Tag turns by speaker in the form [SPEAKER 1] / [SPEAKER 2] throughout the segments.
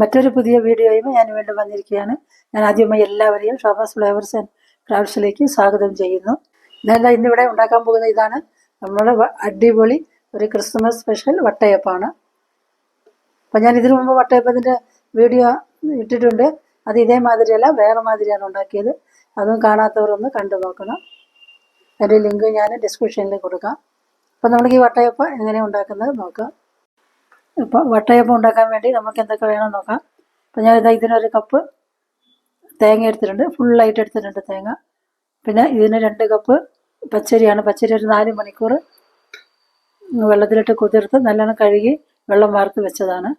[SPEAKER 1] മറ്റൊരു പുതിയ വീഡിയോയും ഞാൻ വീണ്ടും വന്നിരിക്കുകയാണ്. ഞാൻ ആദ്യമായി എല്ലാവരെയും ഷോഭാസ് ഫ്ലേവേഴ്സ് ആൻഡ് ക്രാഫ്റ്റ്സിലേക്ക് സ്വാഗതം ചെയ്യുന്നു. ഞാൻ ഇന്നിവിടെ ഉണ്ടാക്കാൻ പോകുന്ന ഇതാണ്. നമ്മുടെ അടിപൊളി ഒരു ക്രിസ്മസ് സ്പെഷ്യൽ വട്ടയപ്പാണ് അപ്പം ഞാൻ ഇതിനു മുമ്പ് വട്ടയപ്പത്തിന്റെ വീഡിയോ ഇട്ടിട്ടുണ്ട്. അത് ഇതേമാതിരിയല്ല വേറെ മാതിരിയാണ് ഉണ്ടാക്കിയത്. അതും കാണാത്തവരൊന്ന് കണ്ടു നോക്കണം. അതിന്റെ ലിങ്ക് ഞാൻ ഡിസ്ക്രിപ്ഷനിൽ കൊടുക്കാം. അപ്പം നമുക്ക് ഈ വട്ടയപ്പ എങ്ങനെ ഉണ്ടാക്കുന്നത് നോക്കാം. വട്ടയപ്പം ഉണ്ടാക്കാൻ വേണ്ടി നമുക്ക് എന്തൊക്കെ വേണം നോക്കാം. അപ്പോൾ ഞാൻ ഇതാ ഇതിനൊരു കപ്പ് തേങ്ങ എടുത്തിട്ടുണ്ട്. ഫുള്ളായിട്ട് എടുത്തിട്ടുണ്ട് തേങ്ങ. പിന്നെ ഇതിന് രണ്ട് കപ്പ് പച്ചരിയാണ്. പച്ചരി ഒരു നാല് മണിക്കൂർ വെള്ളത്തിലിട്ട് കുതിർത്ത് നല്ലോണം കഴുകി വെള്ളം വാർത്ത് വെച്ചതാണ്.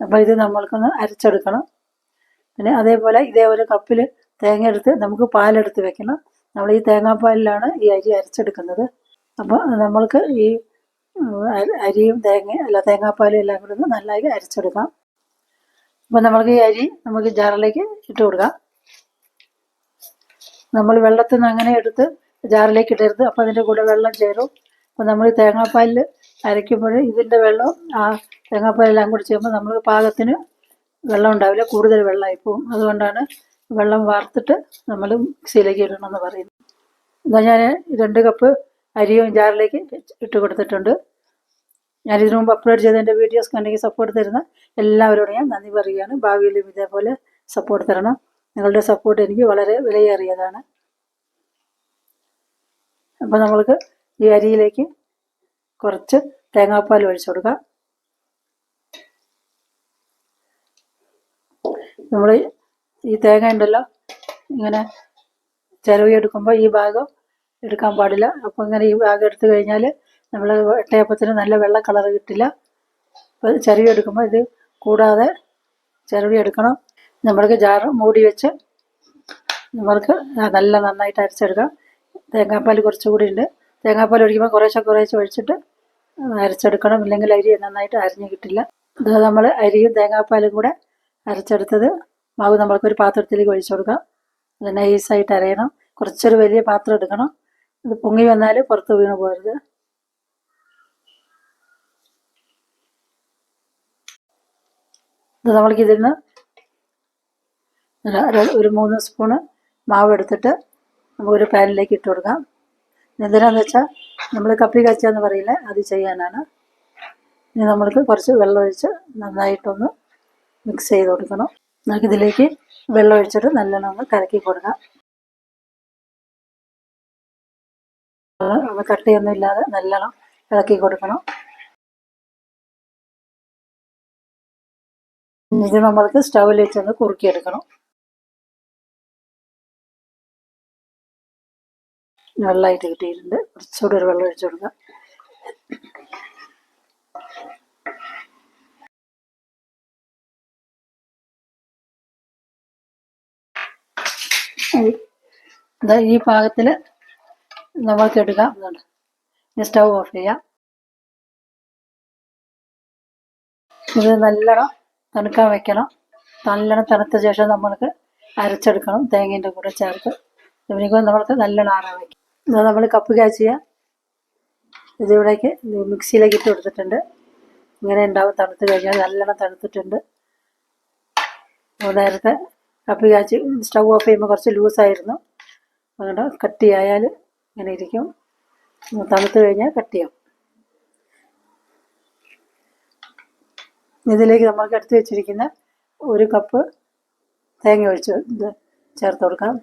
[SPEAKER 1] അപ്പോൾ ഇത് നമ്മൾക്കൊന്ന് അരച്ചെടുക്കണം. പിന്നെ അതേപോലെ ഇതേ ഒരു കപ്പിൽ തേങ്ങ എടുത്ത് നമുക്ക് പാലെടുത്ത് വെക്കണം. നമ്മൾ ഈ തേങ്ങാപ്പാലിലാണ് ഈ അരി അരച്ചെടുക്കുന്നത്. അപ്പോൾ നമ്മൾക്ക് ഈ അരിയും തേങ്ങ അല്ല തേങ്ങാപ്പാലും എല്ലാം കൂടി നന്നായി അരച്ചെടുക്കാം. അപ്പം നമ്മൾക്ക് ഈ അരി നമുക്ക് ജാറിലേക്ക് ഇട്ട് കൊടുക്കാം. നമ്മൾ വെള്ളത്തിൽ നിന്ന് അങ്ങനെ എടുത്ത് ജാറിലേക്ക് ഇടരുത്. അപ്പം അതിന്റെ കൂടെ വെള്ളം ചേരും. അപ്പം നമ്മൾ തേങ്ങാപ്പാലിൽ അരയ്ക്കുമ്പോൾ ഇതിന്റെ വെള്ളം ആ തേങ്ങാപ്പാലെല്ലാം കൂടി ചെയ്യുമ്പോൾ നമ്മൾ പാകത്തിന് വെള്ളം ഉണ്ടാവില്ല. കൂടുതൽ വെള്ളമായി പോകും. അതുകൊണ്ടാണ് വെള്ളം വാർത്തിട്ട് നമ്മൾ മിക്സിയിലേക്ക് ഇടണമെന്ന് പറയുന്നത്. എന്നാൽ ഞാൻ രണ്ട് കപ്പ് അരിയും ജാറിലേക്ക് ഇട്ട് കൊടുത്തിട്ടുണ്ട്. ഞാൻ ഇതിനു മുമ്പ് അപ്ലോഡ് ചെയ്ത എന്റെ വീഡിയോസ് കണ്ടെങ്കിൽ സപ്പോർട്ട് തരുന്ന എല്ലാവരോടും ഞാൻ നന്ദി പറയുകയാണ്. ഭാവിയിലും ഇതേപോലെ സപ്പോർട്ട് തരണം. നിങ്ങളുടെ സപ്പോർട്ട് എനിക്ക് വളരെ വിലയേറിയതാണ്. അപ്പോൾ നമ്മൾക്ക് ഈ അരിയിലേക്ക് കുറച്ച് തേങ്ങാപ്പാൽ ഒഴിച്ചു കൊടുക്കാം. നമ്മൾ ഈ തേങ്ങ ഉണ്ടല്ലോ ഇങ്ങനെ ചിലവ് എടുക്കുമ്പോൾ ഈ ഭാഗം എടുക്കാൻ പാടില്ല. അപ്പോൾ ഇങ്ങനെ ഈ ഭാഗം എടുത്തു കഴിഞ്ഞാൽ നമ്മൾ വെട്ടയപ്പത്തിന് നല്ല വെള്ള കളർ കിട്ടില്ല. അപ്പോൾ ചരുവി എടുക്കുമ്പോൾ ഇത് കൂടാതെ ചരുവി എടുക്കണം. നമ്മൾക്ക് ജാറ് മൂടി വെച്ച് നമ്മൾക്ക് നല്ല നന്നായിട്ട് അരച്ചെടുക്കാം. തേങ്ങാപ്പാൽ കുറച്ചുകൂടി ഉണ്ട്. തേങ്ങാപ്പാൽ ഒഴിക്കുമ്പോൾ കുറേശ്ശെ കുറേശ്ശെ ഒഴിച്ചിട്ട് അരച്ചെടുക്കണം. ഇല്ലെങ്കിൽ അരി നന്നായിട്ട് അരിഞ്ഞ് കിട്ടില്ല. ഇത് നമ്മൾ അരിയും തേങ്ങാപ്പാലും കൂടെ അരച്ചെടുത്തത് മാവ് നമ്മൾക്കൊരു പാത്രത്തിലേക്ക് ഒഴിച്ചു കൊടുക്കാം. അത് നൈസായിട്ട് അരയണം. കുറച്ചൊരു വലിയ പാത്രം എടുക്കണം. ഇത് പൊങ്ങി വന്നാൽ പുറത്ത് വീണ് പോരുത്. ഇത് നമ്മൾക്ക് ഇതിന് ഒരു- മൂന്ന് സ്പൂണ് മാവ് എടുത്തിട്ട് നമുക്കൊരു പാനിലേക്ക് ഇട്ട് കൊടുക്കാം. എന്തിനാന്ന് വെച്ചാൽ നമ്മൾ കപ്പി കച്ചാന്ന് പറയില്ലേ അത് ചെയ്യാനാണ്. ഇനി നമ്മൾക്ക് കുറച്ച് വെള്ളം ഒഴിച്ച് നന്നായിട്ടൊന്ന് മിക്സ് ചെയ്ത് കൊടുക്കണം. നമുക്കിതിലേക്ക് വെള്ളം ഒഴിച്ചിട്ട് നല്ലോണം ഒന്ന് കലക്കി കൊടുക്കാം. കട്ടിയൊന്നും ഇല്ലാതെ നല്ലോണം ഇളക്കി കൊടുക്കണം. ഇത് നമ്മൾക്ക് സ്റ്റൗവിൽ വെച്ചൊന്ന് കുറുക്കിയെടുക്കണം. വെള്ളമായിട്ട് കിട്ടിയിട്ടുണ്ട്. കുറച്ചുകൂടി ഒരു വെള്ളം ഒഴിച്ചു കൊടുക്കാം. ഈ പാകത്തിൽ നമ്മൾക്ക് എടുക്കാം. ഇനി സ്റ്റൗ ഓഫ് ചെയ്യാം. ഇത് നല്ലോണം തണുക്കാൻ വെക്കണം. നല്ലോണം തണുത്ത ശേഷം നമ്മൾക്ക് അരച്ചെടുക്കണം. തേങ്ങേന്റെ കൂടെ ചേർത്ത്. ഇവനിക്കും നമ്മൾക്ക് നല്ലോണം ആറാൻ വയ്ക്കും ഇത് നമ്മൾ കപ്പ് കാച്ചിയ ഇതിവിടേക്ക് മിക്സിയിലേക്ക് ഇട്ട് കൊടുത്തിട്ടുണ്ട്. ഇങ്ങനെ ഉണ്ടാവും. തണുത്ത് കഴിഞ്ഞാൽ നല്ലോണം തണുത്തിട്ടുണ്ട്. നേരത്തെ കപ്പ് കാച്ചി സ്റ്റൗ ഓഫ് ചെയ്യുമ്പോൾ കുറച്ച് ലൂസായിരുന്നു. അതുകൊണ്ട് കട്ടിയായാൽ ഇങ്ങനെ ഇരിക്കും. തണുത്ത് കഴിഞ്ഞാൽ കട്ട് ചെയ്യാം. ഇതിലേക്ക് നമ്മൾക്ക് എടുത്ത് വെച്ചിരിക്കുന്ന ഒരു കപ്പ് തേങ്ങ ഒഴിച്ച് ഇത് ചേർത്ത് കൊടുക്കാം.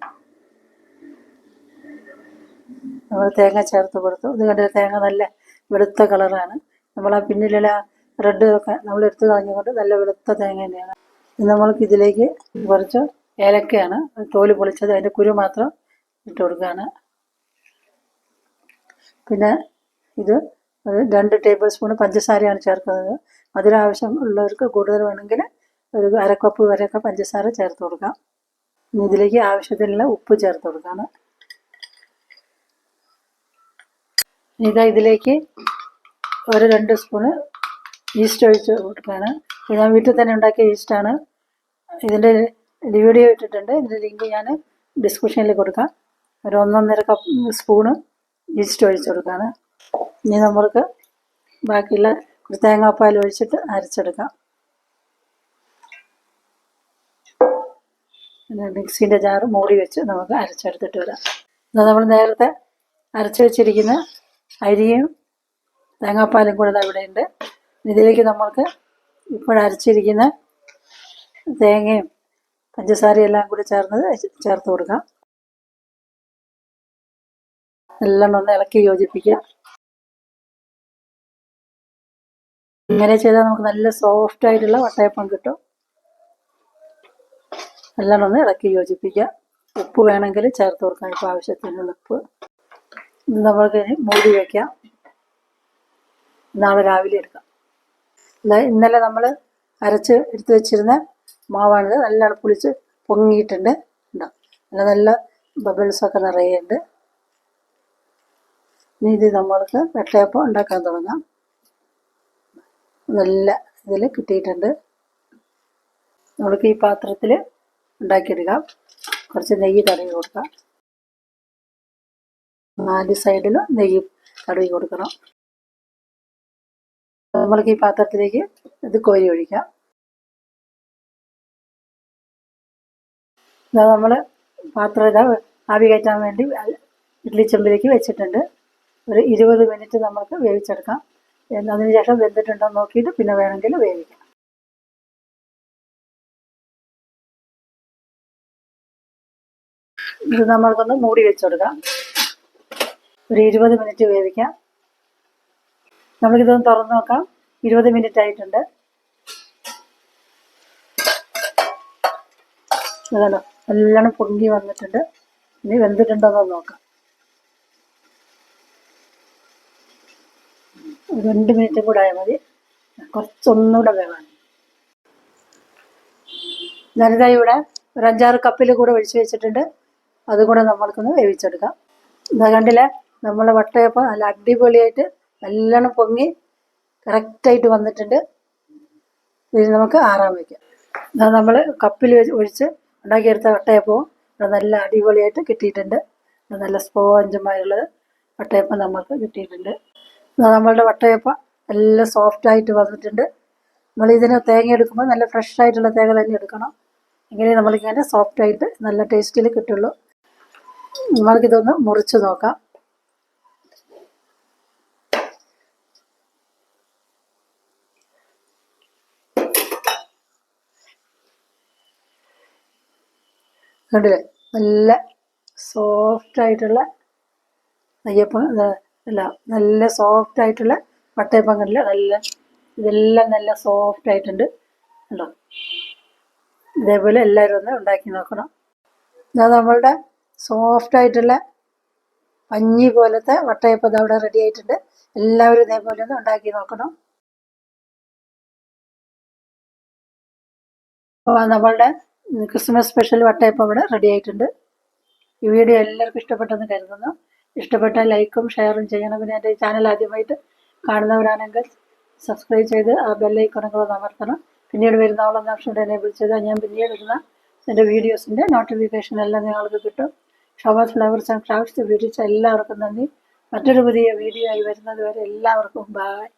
[SPEAKER 1] നമ്മൾ തേങ്ങ ചേർത്ത് കൊടുത്തു. ഇത് കണ്ട തേങ്ങ നല്ല വെളുത്ത കളറാണ്. നമ്മൾ ആ പിന്നിലുള്ള റെഡ് ഒക്കെ നമ്മൾ എടുത്ത് കളഞ്ഞുകൊണ്ട് നല്ല വെളുത്ത തേങ്ങ തന്നെയാണ്. നമ്മൾക്ക് ഇതിലേക്ക് കുറച്ച് ഏലക്കയാണ്. തോൽ പൊളിച്ചത് അതിന്റെ കുരു മാത്രം ഇട്ട് കൊടുക്കുകയാണ്. പിന്നെ ഇത് ഒരു രണ്ട് ടേബിൾ സ്പൂൺ പഞ്ചസാരയാണ് ചേർക്കുന്നത്. മധുരാവശ്യം ഉള്ളവർക്ക് കൂടുതൽ വേണമെങ്കിൽ ഒരു അരക്കപ്പ് വരെയൊക്കെ പഞ്ചസാര ചേർത്ത് കൊടുക്കാം. ഇനി ഇതിലേക്ക് ആവശ്യത്തിനുള്ള ഉപ്പ് ചേർത്ത് കൊടുക്കാം. ഇതാ ഇതിലേക്ക് ഒരു രണ്ട് സ്പൂണ് ഈസ്റ്റ് ഒഴിച്ച് കൊടുക്കുകയാണ്. ഞാൻ വീട്ടിൽ തന്നെ ഉണ്ടാക്കിയ ഈസ്റ്റാണ് ഇതിന്റെ വീഡിയോ ഇട്ടിട്ടുണ്ട്. ഇതിന്റെ ലിങ്ക് ഞാൻ ഡിസ്ക്രിപ്ഷനിൽ കൊടുക്കാം. ഒരു ഒന്നൊന്നര കപ്പ് സ്പൂണ് ഈസ്റ്റ് ഒഴിച്ചു കൊടുക്കുകയാണ് ഇനി നമ്മൾക്ക് ബാക്കിയുള്ള തേങ്ങാപ്പാൽ ഒഴിച്ചിട്ട് അരച്ചെടുക്കാം. മിക്സിന്റെ ജാറ് മൂടി വെച്ച് നമുക്ക് അരച്ചെടുത്തിട്ട് വരാം. എന്നാൽ നമ്മൾ നേരത്തെ അരച്ചു വെച്ചിരിക്കുന്ന അരിയും തേങ്ങാപ്പാലും കൂടെ ഉണ്ട്. ഇതിലേക്ക് നമ്മൾക്ക് ഇപ്പോഴരച്ചിരിക്കുന്ന തേങ്ങയും പഞ്ചസാരയും എല്ലാം കൂടി ചേർന്നത് ചേർത്ത് കൊടുക്കാം. എല്ലാം ഒന്ന് ഇളക്കി യോജിപ്പിക്കുക. ഇങ്ങനെ ചെയ്താൽ നമുക്ക് നല്ല സോഫ്റ്റ് ആയിട്ടുള്ള വട്ടയപ്പം കിട്ടും. എല്ലാം ഒന്ന് ഇളക്കി യോജിപ്പിക്കുക. ഉപ്പ് വേണമെങ്കിൽ ചേർത്ത് കൊടുക്കാൻ ഇപ്പോൾ ആവശ്യത്തിനുള്ള ഉപ്പ്. ഇനി മൂടി വയ്ക്കാം നാളെ രാവിലെ എടുക്കാം. ഇന്നലെ നമ്മൾ അരച്ച് എടുത്ത് വെച്ചിരുന്ന മാവാണിത് നല്ലോണം പുളിച്ച് പൊങ്ങിയിട്ടുണ്ട്. ഉണ്ടാവും നല്ല നല്ല ബബിൾസൊക്കെ നിറയുന്നുണ്ട് ഇനി ഇത് നമ്മൾക്ക് വെട്ടയപ്പം ഉണ്ടാക്കാൻ തുടങ്ങാം. നല്ല ഇതിൽ കിട്ടിയിട്ടുണ്ട്. നമുക്ക് ഈ പാത്രത്തിൽ ഉണ്ടാക്കിയെടുക്കാം. കുറച്ച് നെയ്യ് തടവി കൊടുക്കാം. നാല് സൈഡിലും നെയ്യ് തടവി കൊടുക്കണം. നമ്മൾക്ക് ഈ പാത്രത്തിലേക്ക് ഇത് കോരി ഒഴിക്കാം. ഇതാ നമ്മൾ പാത്രം ഇതാ ആവി കയറ്റാൻ വേണ്ടി ഇഡ്ലി ചെമ്പിലേക്ക് വെച്ചിട്ടുണ്ട്. ഒരു ഇരുപത് മിനിറ്റ് നമുക്ക് വേവിച്ചെടുക്കാം. എന്നതിന് ശേഷം വെന്തിട്ടുണ്ടോ നോക്കിയിട്ട് പിന്നെ വേണമെങ്കിൽ വേവിക്കാം. ഇത് നമ്മൾക്കൊന്ന് മൂടി വെച്ചെടുക്കാം. ഒരു ഇരുപത് മിനിറ്റ് വേവിക്കാം. നമുക്കിതൊന്ന് തുറന്ന് നോക്കാം. ഇരുപത് മിനിറ്റ് ആയിട്ടുണ്ട്. അതല്ലോ എല്ലാം പൊങ്ങി വന്നിട്ടുണ്ട്. ഇനി വെന്തിട്ടുണ്ടോ എന്ന് നോക്കാം ഒരു രണ്ട് മിനിറ്റും കൂടെ ആയാൽ മതി. കുറച്ചൊന്നുകൂടെ വേണം ഞാനിതാ ഇവിടെ ഒരു അഞ്ചാറ് കപ്പിൽ കൂടെ ഒഴിച്ച് വെച്ചിട്ടുണ്ട്. അതുകൂടെ നമ്മൾക്കൊന്ന് വേവിച്ചെടുക്കാം. ഇതാ കണ്ടില്ലേ? നമ്മളെ വട്ടയപ്പം നല്ല അടിപൊളിയായിട്ട് നല്ലോണം പൊങ്ങി കറക്റ്റായിട്ട് വന്നിട്ടുണ്ട്. ഇത് നമുക്ക് ആറാൻ വയ്ക്കാം ഇതാ നമ്മൾ കപ്പിൽ ഒഴിച്ച് ഉണ്ടാക്കിയെടുത്ത വട്ടയപ്പവും നല്ല അടിപൊളിയായിട്ട് കിട്ടിയിട്ടുണ്ട്. നല്ല സ്പോഞ്ചുമായുള്ളത് വട്ടയപ്പം നമ്മൾക്ക് കിട്ടിയിട്ടുണ്ട്. നമ്മളുടെ വട്ടയപ്പ. നല്ല സോഫ്റ്റ് ആയിട്ട് വന്നിട്ടുണ്ട്. നമ്മൾ ഇതിന് തേങ്ങ എടുക്കുമ്പോൾ നല്ല ഫ്രഷ് ആയിട്ടുള്ള തേങ്ങ തന്നെ എടുക്കണം. എങ്കിലേ നമ്മളിങ്ങനെ സോഫ്റ്റ് ആയിട്ട് നല്ല ടേസ്റ്റിൽ കിട്ടുള്ളൂ. നമ്മൾക്കിതൊന്ന് മുറിച്ച് നോക്കാം. കണ്ടില്ലേ? നല്ല സോഫ്റ്റ് ആയിട്ടുള്ള നെയ്യപ്പം ഇത് അല്ല നല്ല സോഫ്റ്റ് ആയിട്ടുള്ള വട്ടയപ്പം കണ്ടില്ല നല്ല ഇതെല്ലാം നല്ല സോഫ്റ്റ് ആയിട്ടുണ്ട്. കണ്ടോ? ഇതേപോലെ എല്ലാവരും ഒന്ന് ഉണ്ടാക്കി നോക്കണം. ഇതാ നമ്മളുടെ സോഫ്റ്റ് ആയിട്ടുള്ള പഞ്ഞി പോലത്തെ വട്ടയപ്പം അവിടെ റെഡി ആയിട്ടുണ്ട്. എല്ലാവരും ഇതേപോലെ ഒന്ന് ഉണ്ടാക്കി നോക്കണം. അപ്പോൾ നമ്മളുടെ ക്രിസ്മസ് സ്പെഷ്യൽ വട്ടയപ്പം ഇവിടെ റെഡി ആയിട്ടുണ്ട്. ഈ വീഡിയോ എല്ലാവർക്കും ഇഷ്ടപ്പെട്ടെന്ന് കരുതുന്നു. ഇഷ്ടപ്പെട്ടാൽ ലൈക്കും ഷെയറും ചെയ്യണം. പിന്നെ എന്റെ ചാനൽ ആദ്യമായിട്ട് കാണുന്നവരാണെങ്കിൽ സബ്സ്ക്രൈബ് ചെയ്ത് ആ ബെല്ലൈക്കണുകളൊന്ന് അമർത്തണം. പിന്നീട് വരുന്ന ഓളം ഓപ്ഷൻ എനേബിൾ ചെയ്താൽ ഞാൻ പിന്നീട് ഇടുന്ന എന്റെ വീഡിയോസിന്റെ നോട്ടിഫിക്കേഷൻ എല്ലാം നിങ്ങൾക്ക് കിട്ടും. ഷോബാസ് ഫ്ലവേഴ്സ് ആൻഡ് ക്രാഫ്റ്റ്സ് വീഡിയോസ് എല്ലാവർക്കും നന്ദി. മറ്റൊരു പുതിയ വീഡിയോ ആയി വരുന്നത് വരെ എല്ലാവർക്കും ബായ്